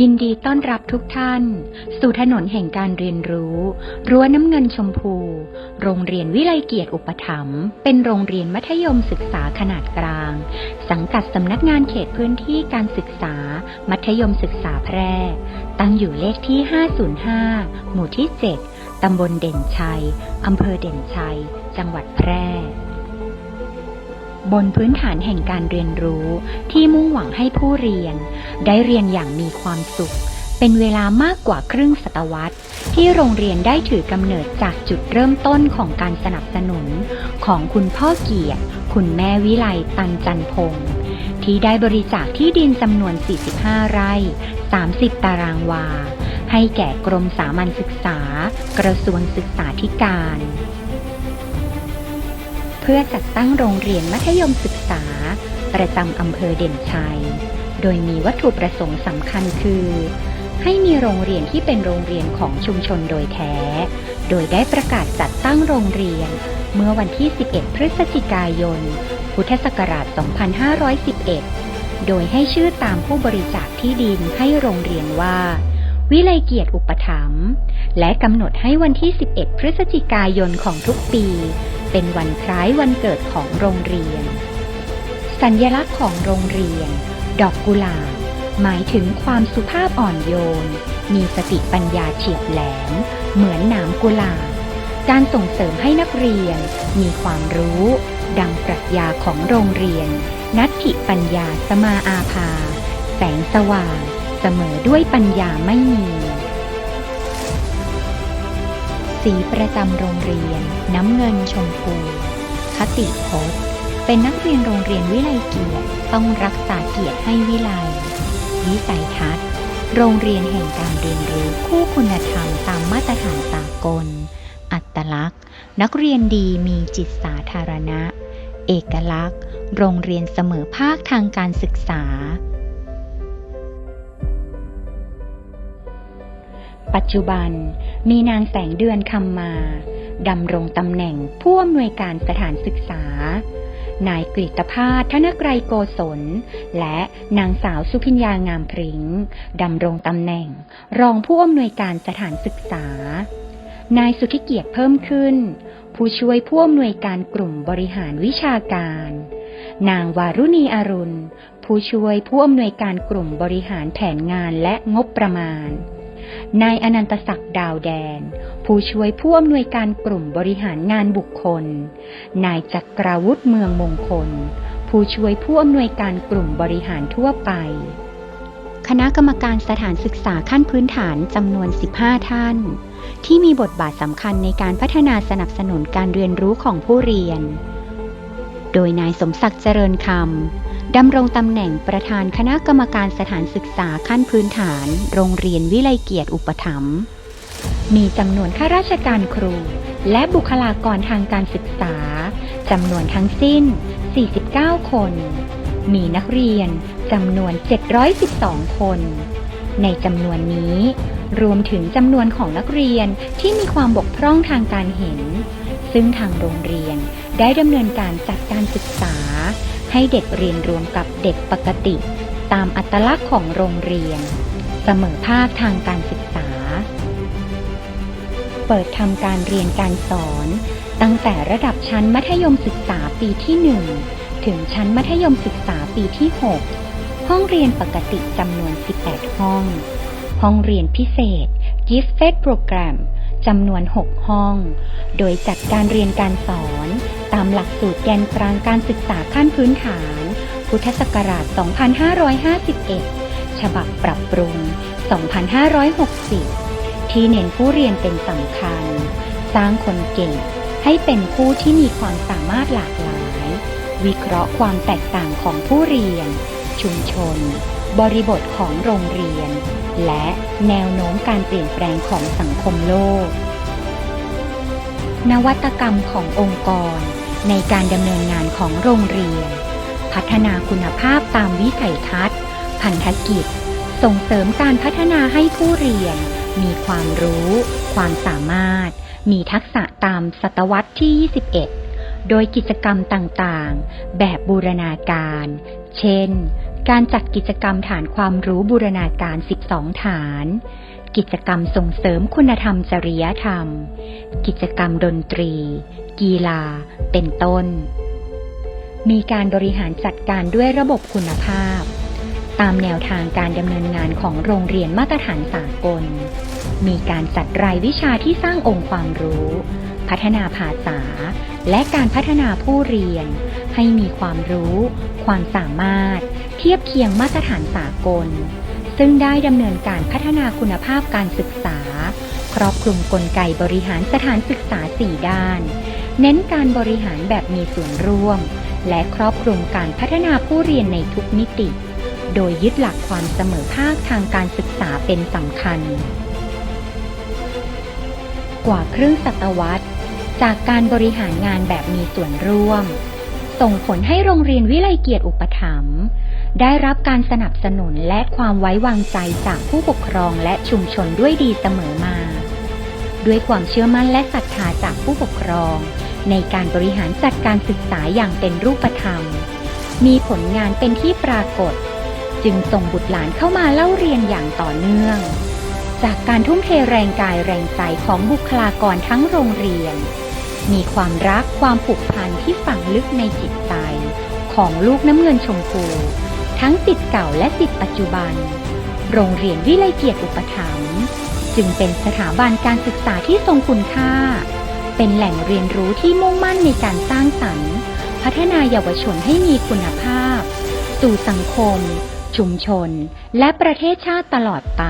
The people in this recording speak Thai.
ยินดีต้อนรับทุกท่าน สู่ถนนแห่งการเรียนรู้ รั้วน้ำเงินชมพู โรงเรียนวิไลเกียรติอุปถัมภ์เป็นโรงเรียนมัธยมศึกษาขนาดกลาง สังกัดสำนักงานเขตพื้นที่การศึกษา มัธยมศึกษาแพร่ ตั้งอยู่เลขที่ 505 หมู่ที่ 7 ตำบลเด่นชัย อำเภอเด่นชัย จังหวัดแพร่ บนพื้นฐานแห่งการเรียนรู้ที่มุ่งหวังให้ผู้เรียน ได้เรียนอย่างมีความสุข เป็นเวลามากกว่าครึ่งศตวรรษ ที่โรงเรียนได้ถือกำเนิดจากจุดเริ่มต้นของการสนับสนุน ของคุณพ่อเกียรติ คุณแม่วิไลตันจันพงศ์ที่ได้บริจาคที่ดินจำนวน 45 ไร่ 30 ตารางวา ให้แก่กรมสามัญศึกษา กระทรวงศึกษาธิการ เพื่อจัดตั้งโรงเรียนมัธยมศึกษา ประจำอำเภอเด่นชัย โดยมีวัตถุประสงค์สำคัญคือ ให้มีโรงเรียนที่เป็นโรงเรียนของชุมชนโดยแท้ โดยได้ประกาศจัดตั้งโรงเรียน เมื่อวันที่ 11 พฤศจิกายน พุทธศักราช 2511 โดยให้ชื่อตามผู้บริจาคที่ดินให้โรงเรียนว่า วิไลเกียรติอุปถัมภ์และกำหนดให้วันที่ 11 พฤศจิกายนของทุกปี เป็นวันคล้ายวันเกิดของโรงเรียน สัญลักษณ์ของโรงเรียน ดอกกุหลาบหมายถึงความสุภาพอ่อนโยน มีสติปัญญาเฉียบแหลม เหมือนหนามกุหลาบ การส่งเสริมให้นักเรียน มีความรู้ ดังปรัชญาของโรงเรียน นัตถิปัญญาสมาอาภา แสงสว่าง เสมอด้วยปัญญาไม่มี สีประจำโรงเรียน น้ำเงินชมพู คติพจน์ เป็นนักเรียนโรงเรียนวิไลเกียรติต้องรักษาเกียรติให้วิไล วิสัยทัศน์ โรงเรียนแห่งการเรียนรู้คู่คุณธรรมตามมาตรฐานสากล อัตลักษณ์ นักเรียนดีมีจิตสาธารณะ เอกลักษณ์ โรงเรียนเสมอภาคทางการศึกษา ปัจจุบันมีนางแสงเดือนคำมาดำรงตำแหน่งผู้อำนวยการสถานศึกษา นายกฤตภาธนกรโกศล และนางสาวสุพิญญางามพริง้งดำรงตำแหน่ง รองผู้อำนวยการสถานศึกษา นายสุธิเกียรติเพิ่มขึ้น ผู้ช่วยผู้อำนวยการกลุ่มบริหารวิชาการ นางวารุณีอรุณ ผู้ช่วยผู้อำนวยการกลุ่มบริหารแผนงานและงบประมาณ นายอนันตศักดิ์ดาวแดน ผู้ช่วยผู้อำนวยการกลุ่มบริหารงานบุคคล นายจักราวุฒิเมืองมงคล ผู้ช่วยผู้อำนวยการกลุ่มบริหารทั่วไป คณะกรรมการสถานศึกษาขั้นพื้นฐานจำนวน 15 ท่าน ที่มีบทบาทสำคัญในการพัฒนาสนับสนุนการเรียนรู้ของผู้เรียน โดยนายสมศักดิ์เจริญคำ ดำรงตำแหน่งประธานคณะกรรมการสถานศึกษาขั้นพื้นฐาน โรงเรียนวิไลเกียรติอุปถัมภ์มีจำนวนข้าราชการครู และบุคลากรทางการศึกษาจำนวนทั้งสิ้น 49 คน มีนักเรียนจำนวน 712 คน ในจำนวนนี้ รวมถึงจำนวนของนักเรียนที่มีความบกพร่องทางการเห็น ซึ่งทางโรงเรียนได้ดำเนินการจัดการศึกษา ให้เด็กเรียนรวมกับเด็กปกติ ตามอัตลักษณ์ของโรงเรียน เสมอภาคทางการศึกษา เปิดทำการเรียนการสอน ตั้งแต่ระดับชั้นมัธยมศึกษาปีที่ 1 ถึงชั้นมัธยมศึกษาปีที่ 6 ห้องเรียนปกติจำนวน 18 ห้อง ห้องเรียนพิเศษ Gifted Program จำนวน 6 ห้อง โดยจัดการเรียนการสอน ตามหลักสูตรแกนกลางการศึกษาขั้นพื้นฐาน พุทธศักราช 2551 ฉบับปรับปรุง 2560 ที่เน้นผู้เรียนเป็นสำคัญ สร้างคนเก่งให้เป็นผู้ที่มีความสามารถหลากหลาย วิเคราะห์ความแตกต่างของผู้เรียน ชุมชน บริบทของโรงเรียน และแนวโน้มการเปลี่ยนแปลงของสังคมโลก นวัตกรรมขององค์กร ในการดำเนินงานของโรงเรียน พัฒนาคุณภาพตามวิสัยทัศน์ พันธกิจ ส่งเสริมการพัฒนาให้ผู้เรียน มีความรู้ ความสามารถ มีทักษะตามศตวรรษที่ 21 โดยกิจกรรมต่างๆ แบบบูรณาการ เช่น การจัดกิจกรรมฐานความรู้บูรณาการ 12 ฐาน กิจกรรมส่งเสริมคุณธรรมจริยธรรม กิจกรรมดนตรี กีฬา เป็นต้น มีการบริหารจัดการด้วยระบบคุณภาพ ตามแนวทางการดำเนินงานของโรงเรียนมาตรฐานสากล มีการจัดรายวิชาที่สร้างองค์ความรู้ พัฒนาภาษา และการพัฒนาผู้เรียน ให้มีความรู้ ความสามารถ เทียบเคียงมาตรฐานสากล ซึ่งได้ดำเนินการพัฒนาคุณภาพการศึกษา ครอบคลุมกลไกบริหารสถานศึกษา 4 ด้าน เน้นการบริหารแบบมีส่วนร่วม และครอบคลุมการพัฒนาผู้เรียนในทุกมิติ โดยยึดหลักความเสมอภาคทางการศึกษาเป็นสำคัญ กว่าครึ่งศตวรรษ จากการบริหารงานแบบมีส่วนร่วม ส่งผลให้โรงเรียนวิไลเกียรติอุปถัมภ์ได้รับการสนับสนุนและความไว้วางใจจากผู้ปกครองและชุมชนด้วยดีเสมอมา ด้วยความเชื่อมั่นและศรัทธาจากผู้ปกครอง ในการบริหารจัดการศึกษาอย่างเป็นรูปธรรม มีผลงานเป็นที่ปรากฏ จึงส่งบุตรหลานเข้ามาเล่าเรียนอย่างต่อเนื่อง จากการทุ่มเทแรงกายแรงใจของบุคลากรทั้งโรงเรียน มีความรักความผูกพันที่ฝังลึกในจิตใจ ของลูกน้ำเงินชมพู ทั้งสิทธิ์เก่าและสิทธิ์ปัจจุบัน โรงเรียนวิไลเกียรติอุปถัมภ์จึงเป็นสถาบันการศึกษาที่ทรงคุณค่า เป็นแหล่งเรียนรู้ที่มุ่งมั่นในการสร้างสรรค์ พัฒนาเยาวชนให้มีคุณภาพ สู่สังคม ชุมชน และประเทศชาติตลอดไป